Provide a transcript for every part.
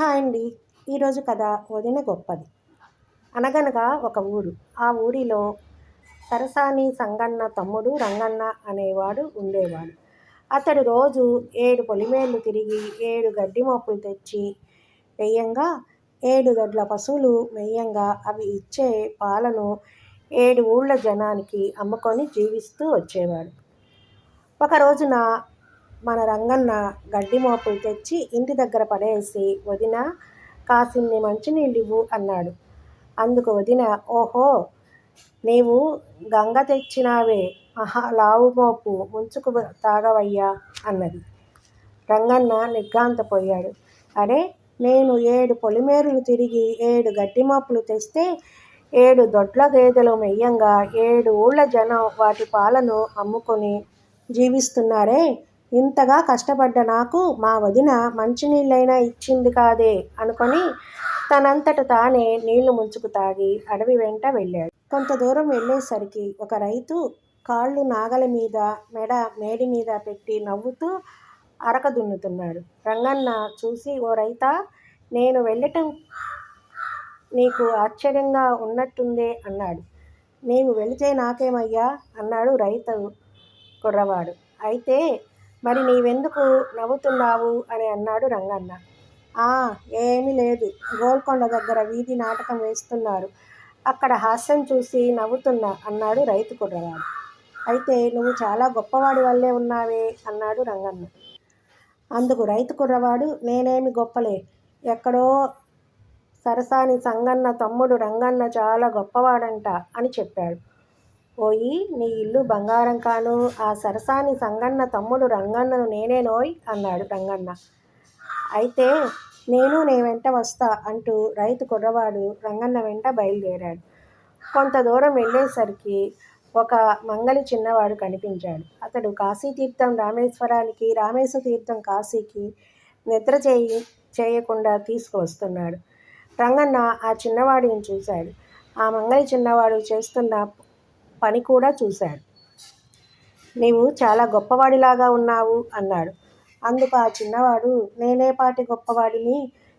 Hi అండి. ఈరోజు కథ వదిన గొప్పది. అనగనగా ఒక ఊరు. ఆ ఊరిలో సరసాని సంగన్న తమ్ముడు రంగన్న అనేవాడు ఉండేవాడు. అతడు రోజు ఏడు పొలిమేళ్ళు తిరిగి ఏడు గడ్డి మోపులు తెచ్చి వెయ్యంగా ఏడు దొడ్ల పశువులు మెయ్యంగా అవి ఇచ్చే పాలను ఏడు ఊళ్ళ జనానికి అమ్ముకొని జీవిస్తూ వచ్చేవాడు. ఒక రోజున మన రంగన్న గడ్డి మోపులు తెచ్చి ఇంటి దగ్గర పడేసి వదిన కాసిన్ని మంచినీళ్ళు ఇవ్వు అన్నాడు. అందుకు వదిన ఓహో నీవు గంగ తెచ్చినావే మహా లావు మోపు ముంచుకు తాగవయ్యా అన్నది. రంగన్న నిర్ఘాంతపోయాడు. అరే నేను ఏడు పొలిమేరులు తిరిగి ఏడు గడ్డి మోపులు తెస్తే ఏడు దొడ్ల గేదెలు మెయ్యంగా ఏడు ఊళ్ళ జనం వాటి పాలను అమ్ముకొని జీవిస్తున్నారే ఇంతగా కష్టపడ్డ నాకు మా వదిన మంచినీళ్ళైనా ఇచ్చింది కాదే అనుకొని తనంతట తానే నీళ్ళు ముంచుకు తాగి అడవి వెంట వెళ్ళాడు. కొంత దూరం వెళ్ళేసరికి ఒక రైతు కాళ్ళు నాగలి మీద మెడ మేడి మీద పెట్టి నవ్వుతూ అరక దున్నుతున్నాడు. రంగన్న చూసి ఓ రైత నేను వెళ్ళటం నీకు ఆశ్చర్యంగా ఉన్నట్టుందే అన్నాడు. నీవు వెళితే నాకేమయ్యా? అన్నాడు రైతు కుర్రవాడు. అయితే మరి నీవెందుకు నవ్వుతున్నావు? అని అన్నాడు రంగన్న. ఆ ఏమీ లేదు. గోల్కొండ దగ్గర వీధి నాటకం వేస్తున్నారు. అక్కడ హాస్యం చూసి నవ్వుతున్నా అన్నాడు రైతు కుర్రవాడు. అయితే నువ్వు చాలా గొప్పవాడి వల్లే ఉన్నావే అన్నాడు రంగన్న. అందుకు రైతు కుర్రవాడు నేనేమి గొప్పలే. ఎక్కడో సరసాని సంగన్న తమ్ముడు రంగన్న చాలా గొప్పవాడంట అని చెప్పాడు. ఓయి నీ ఇల్లు బంగారం కాను ఆ సరసాని సంగన్న తమ్ముడు రంగన్నను నేనేనోయ్ అన్నాడు రంగన్న. అయితే నేను నే వెంట వస్తా అంటూ రైతు కుర్రవాడు రంగన్న వెంట బయలుదేరాడు. కొంత దూరం వెళ్ళేసరికి ఒక మంగలి చిన్నవాడు కనిపించాడు. అతడు కాశీతీర్థం రామేశ్వరానికి రామేశ్వర తీర్థం కాశీకి నిద్ర చేయి చేయకుండా తీసుకువస్తున్నాడు. రంగన్న ఆ చిన్నవాడిని చూశాడు. ఆ మంగలి చిన్నవాడు చేస్తున్న పని కూడా చూశాడు. నీవు చాలా గొప్పవాడిలాగా ఉన్నావు అన్నాడు. అందుకు ఆ చిన్నవాడు నేనేపాటి గొప్పవాడిని.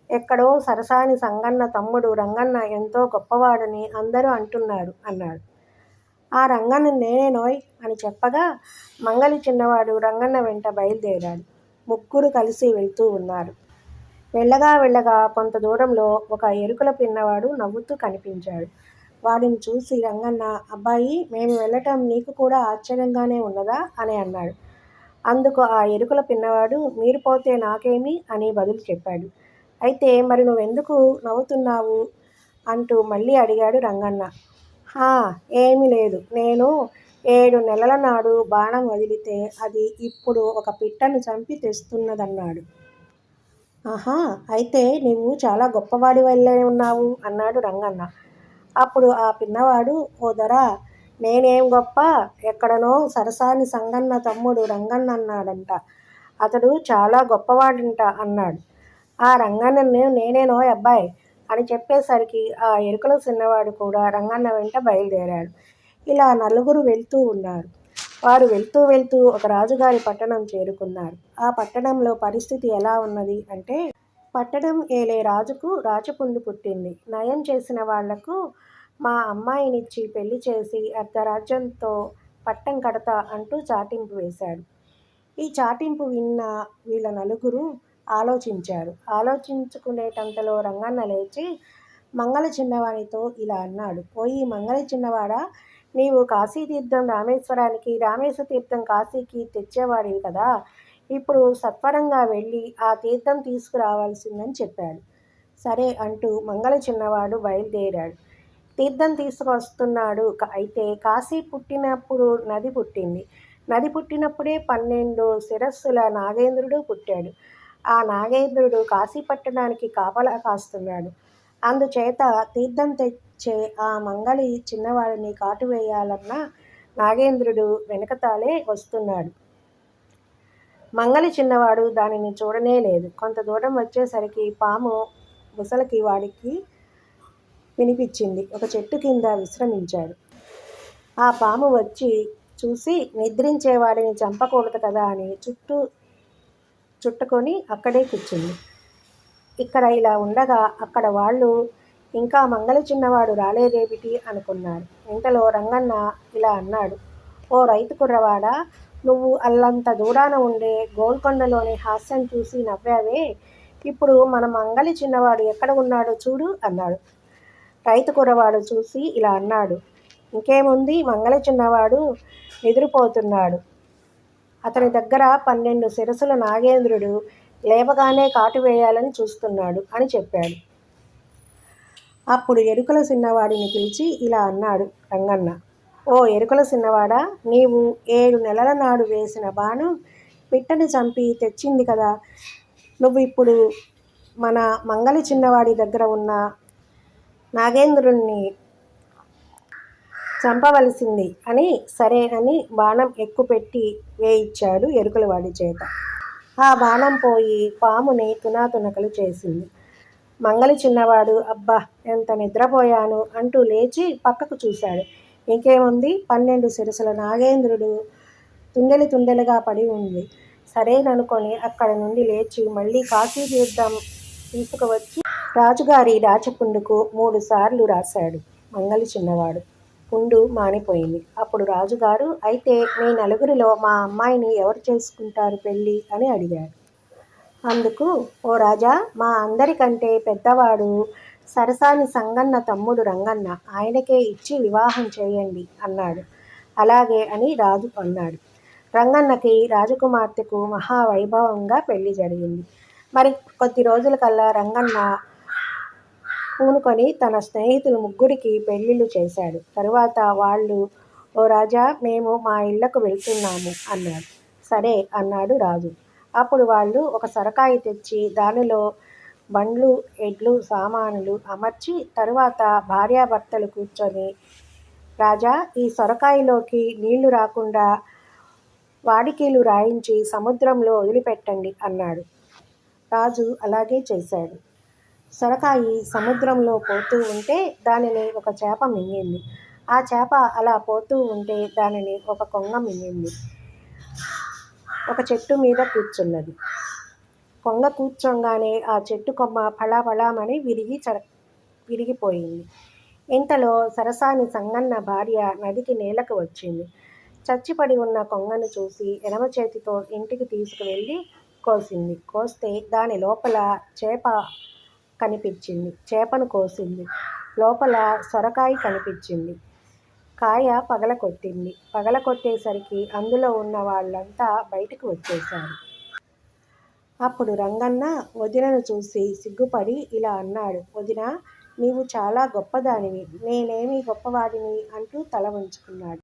ఎక్కడో సరసాని సంగన్న తమ్ముడు రంగన్న ఎంతో గొప్పవాడని అందరూ అంటున్నారు అన్నాడు. ఆ రంగన్న నేనేనోయ్ అని చెప్పగా మంగలి చిన్నవాడు రంగన్న వెంట బయలుదేరాడు. ముగ్గురు కలిసి వెళ్తూ ఉన్నారు. వెళ్ళగా వెళ్ళగా కొంత దూరంలో ఒక ఎరుకల పిన్నవాడు నవ్వుతూ కనిపించాడు. వాడిని చూసి రంగన్న అబ్బాయి మేము వెళ్ళటం నీకు కూడా ఆశ్చర్యంగానే ఉన్నదా? అని అన్నాడు. అందుకు ఆ ఎరుకల పిన్నవాడు మీరు పోతే నాకేమి? అని బదులు చెప్పాడు. అయితే మరి నువ్వెందుకు నవ్వుతున్నావు? అంటూ మళ్ళీ అడిగాడు రంగన్న. హా ఏమీ లేదు. నేను ఏడు నెలల నాడు బాణం వదిలితే అది ఇప్పుడు ఒక పిట్టను చంపి తెస్తున్నదన్నాడు. ఆహా అయితే నీవు చాలా గొప్పవాడి వల్లే ఉన్నావు అన్నాడు రంగన్న. అప్పుడు ఆ పిన్నవాడు ఓ దొరా నేనేం గొప్ప? ఎక్కడనో సరసాని సంగన్న తమ్ముడు రంగన్న అన్నాడంట అతడు చాలా గొప్పవాడంట అన్నాడు. ఆ రంగన్నను నేనేనో అబ్బాయి అని చెప్పేసరికి ఆ ఎరుకల చిన్నవాడు కూడా రంగన్న వెంట బయలుదేరాడు. ఇలా నలుగురు వెళ్తూ ఉన్నారు. వారు వెళ్తూ వెళ్తూ ఒక రాజుగారి పట్టణం చేరుకున్నారు. ఆ పట్టణంలో పరిస్థితి ఎలా ఉన్నది అంటే పట్టడం ఏలే రాజుకు రాచపుండు పుట్టింది. నయం చేసిన వాళ్ళకు మా అమ్మాయినిచ్చి పెళ్ళి చేసి అర్ధరాజ్యంతో పట్టం కడతా అంటూ చాటింపు వేశాడు. ఈ చాటింపు విన్న వీళ్ళ నలుగురు ఆలోచించారు. ఆలోచించుకునేటంతలో రంగన్న లేచి మంగళ చిన్నవాడితో ఇలా అన్నాడు. పోయి మంగళ చిన్నవాడా? నీవు కాశీతీర్థం రామేశ్వరానికి రామేశ్వర తీర్థం కాశీకి తెచ్చేవాడివి కదా. ఇప్పుడు సత్వరంగా వెళ్ళి ఆ తీర్థం తీసుకురావాల్సిందని చెప్పాడు. సరే అంటూ మంగళ చిన్నవాడు బయలుదేరాడు. తీర్థం తీసుకొస్తున్నాడు అయితే కాశీ పుట్టినప్పుడు నది పుట్టింది. నది పుట్టినప్పుడే పన్నెండు శిరస్సుల నాగేంద్రుడు పుట్టాడు. ఆ నాగేంద్రుడు కాశీ పట్టడానికి కాపలా కాస్తున్నాడు. అందుచేత తీర్థం తెచ్చే ఆ మంగళి చిన్నవాడిని కాటువేయాలన్న నాగేంద్రుడు వెనకతాలే వస్తున్నాడు. మంగలి చిన్నవాడు దానిని చూడనే లేదు. కొంత దూరం వచ్చేసరికి పాము ముసలికి వాడికి వినిపించింది. ఒక చెట్టు కింద విశ్రమించాడు. ఆ పాము వచ్చి చూసి నిద్రించేవాడిని చంపకూడదు కదా అని చుట్టూ చుట్టుకొని అక్కడే కూర్చుంది. ఇక్కడ ఇలా ఉండగా అక్కడ వాళ్ళు ఇంకా మంగళ చిన్నవాడు రాలేదేమిటి? అనుకున్నారు. ఇంతలో రంగన్న ఇలా అన్నాడు. ఓ రైతు కుర్రవాడా నువ్వు అల్లంత దూరాన ఉండే గోల్కొండలోని హాస్యం చూసి నవ్వావే. ఇప్పుడు మన మంగలి చిన్నవాడు ఎక్కడ ఉన్నాడో చూడు అన్నాడు. రైతు కుర్రవాడు చూసి ఇలా అన్నాడు. ఇంకేముంది? మంగళ చిన్నవాడు నిద్రపోతున్నాడు. అతని దగ్గర పన్నెండు శిరసుల నాగేంద్రుడు లేవగానే కాటు వేయాలని చూస్తున్నాడు అని చెప్పాడు. అప్పుడు ఎరుకల చిన్నవాడిని పిలిచి ఇలా అన్నాడు రంగన్న. ఓ ఎరుకల చిన్నవాడా నీవు ఏడు నెలల నాడు వేసిన బాణం పిట్టని చంపి తెచ్చింది కదా. నువ్వు ఇప్పుడు మన మంగలి చిన్నవాడి దగ్గర ఉన్న నాగేంద్రుణ్ణి చంపవలసింది అని సరే అని బాణం ఎక్కుపెట్టి వేయించాడు ఎరుకలవాడి చేత. ఆ బాణం పోయి పాముని తునాతునకలు చేసింది. మంగలి చిన్నవాడు అబ్బా ఎంత నిద్రపోయాను అంటూ లేచి పక్కకు చూశాడు. ఇంకేముంది? పన్నెండు సిరసుల నాగేంద్రుడు తుండెలు తుండెలుగా పడి ఉంది. సరేననుకొని అక్కడ నుండి లేచి మళ్ళీ కాశీ తీర్థం తీసుకువచ్చి రాజుగారి రాచపుండుకు మూడు సార్లు రాశాడు. మంగలి చిన్నవాడు. పుండు మానిపోయింది. అప్పుడు రాజుగారు అయితే మీ నలుగురిలో మా అమ్మాయిని ఎవరు చేసుకుంటారు పెళ్ళి? అని అడిగాడు. అందుకు ఓ రాజా మా అందరికంటే పెద్దవాడు సరసాని సంగన్న తమ్ముడు రంగన్న ఆయనకే ఇచ్చి వివాహం చేయండి అన్నాడు. అలాగే అని రాజు అన్నాడు. రంగన్నకి రాజకుమార్తెకు మహావైభవంగా పెళ్ళి జరిగింది. మరి కొద్ది రోజులకల్లా రంగన్న పూనుకొని తన స్నేహితులు ముగ్గురికి పెళ్ళిళ్ళు చేశాడు. తరువాత వాళ్ళు ఓ రాజా మేము మా ఇళ్ళకు వెళ్తున్నాము అన్నాడు సరే అన్నాడు రాజు. అప్పుడు వాళ్ళు ఒక సొరకాయ తెచ్చి దానిలో బండ్లు ఎడ్లు సామానులు అమర్చి తరువాత భార్యాభర్తలు కూర్చొని రాజా ఈ సొరకాయలోకి నీళ్ళు రాకుండా వాడికీలు రాయించి సముద్రంలో వదిలిపెట్టండి అన్నాడు. రాజు అలాగే చేశాడు. సొరకాయి సముద్రంలో పోతూ ఉంటే దానిని ఒక చేప మింగింది. ఆ చేప అలా పోతూ ఉంటే దానిని ఒక కొంగ మింగింది. ఒక చెట్టు మీద కూర్చున్నది. కొంగ కూర్చోగానే ఆ చెట్టు కొమ్మ ఫళాఫళామని విరిగి చడ విరిగిపోయింది. ఇంతలో సరసాని సంగన్న భార్య నదికి నేలకు వచ్చింది. చచ్చిపడి ఉన్న కొంగను చూసి ఎడమ చేతితో ఇంటికి తీసుకువెళ్ళి కోసింది. కోస్తే దాని లోపల చేప కనిపించింది. చేపను కోసింది. లోపల సొరకాయ కనిపించింది. కాయ పగల కొట్టింది పగల కొట్టేసరికి అందులో ఉన్న వాళ్ళంతా బయటకు వచ్చేశారు. అప్పుడు రంగన్న వదినను చూసి సిగ్గుపడి ఇలా అన్నాడు. వదిన నీవు చాలా గొప్పదానివి. నేనేమి గొప్పవాడిని అంటూ తల వంచుకున్నాడు.